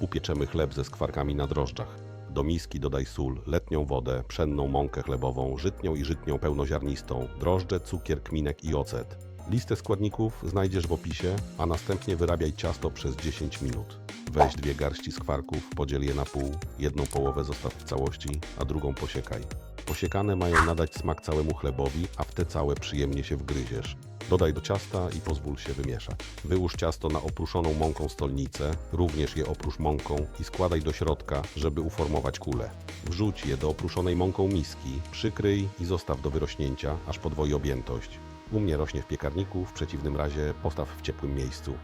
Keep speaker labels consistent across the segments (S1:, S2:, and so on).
S1: Upieczemy chleb ze skwarkami na drożdżach. Do miski dodaj sól, letnią wodę, pszenną mąkę chlebową, żytnią i żytnią pełnoziarnistą, drożdże, cukier, kminek i ocet. Listę składników znajdziesz w opisie, a następnie wyrabiaj ciasto przez 10 minut. Weź dwie garści skwarków, podziel je na pół, jedną połowę zostaw w całości, a drugą posiekaj. Posiekane mają nadać smak całemu chlebowi, a w te całe przyjemnie się wgryziesz. Dodaj do ciasta i pozwól się wymieszać. Wyłóż ciasto na opruszoną mąką stolnicę, również je oprósz mąką i składaj do środka, żeby uformować kulę. Wrzuć je do opruszonej mąką miski, przykryj i zostaw do wyrośnięcia, aż podwoi objętość. U mnie rośnie w piekarniku, w przeciwnym razie postaw w ciepłym miejscu.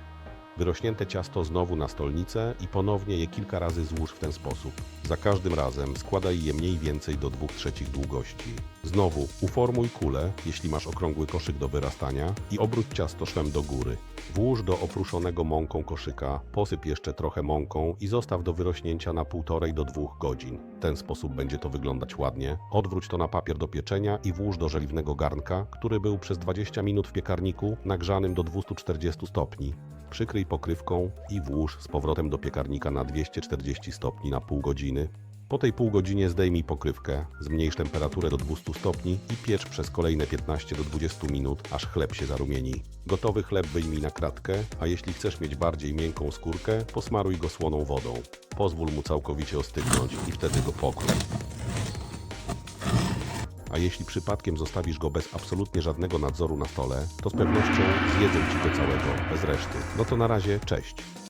S1: Wyrośnięte ciasto znowu na stolnicę i ponownie je kilka razy złóż w ten sposób. Za każdym razem składaj je mniej więcej do 2 trzecich długości. Znowu uformuj kulę, jeśli masz okrągły koszyk do wyrastania i obróć ciasto szwem do góry. Włóż do opruszonego mąką koszyka, posyp jeszcze trochę mąką i zostaw do wyrośnięcia na 1,5 do 2 godzin. Ten sposób będzie to wyglądać ładnie. Odwróć to na papier do pieczenia i włóż do żeliwnego garnka, który był przez 20 minut w piekarniku nagrzanym do 240 stopni. Przykryj pokrywką i włóż z powrotem do piekarnika na 240 stopni na pół godziny. Po tej pół godzinie zdejmij pokrywkę, zmniejsz temperaturę do 200 stopni i piecz przez kolejne 15 do 20 minut, aż chleb się zarumieni. Gotowy chleb wyjmij na kratkę, a jeśli chcesz mieć bardziej miękką skórkę, posmaruj go słoną wodą. Pozwól mu całkowicie ostygnąć i wtedy go pokrój. A jeśli przypadkiem zostawisz go bez absolutnie żadnego nadzoru na stole, to z pewnością zjedzą ci go całego, bez reszty. No to na razie, cześć.